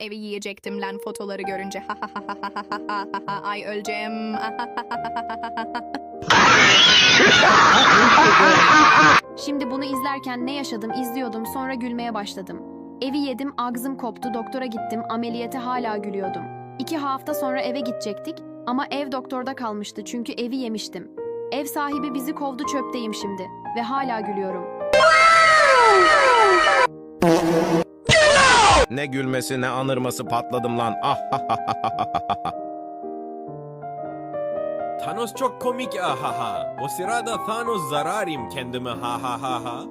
Evi yiyecektim lan fotoları görünce. Ay öleceğim. Şimdi bunu izlerken ne yaşadım izliyordum sonra gülmeye başladım. Evi yedim ağzım koptu doktora gittim ameliyete hala gülüyordum. İki hafta sonra eve gidecektik ama ev doktorda kalmıştı çünkü evi yemiştim. Ev sahibi bizi kovdu çöpteyim şimdi ve hala gülüyorum. Ne gülmesi ne anırması patladım lan. Ah ha ha ha ha ha ha. Thanos çok komik ahaha. O sırada Thanos zararım kendime ha ha ha ha.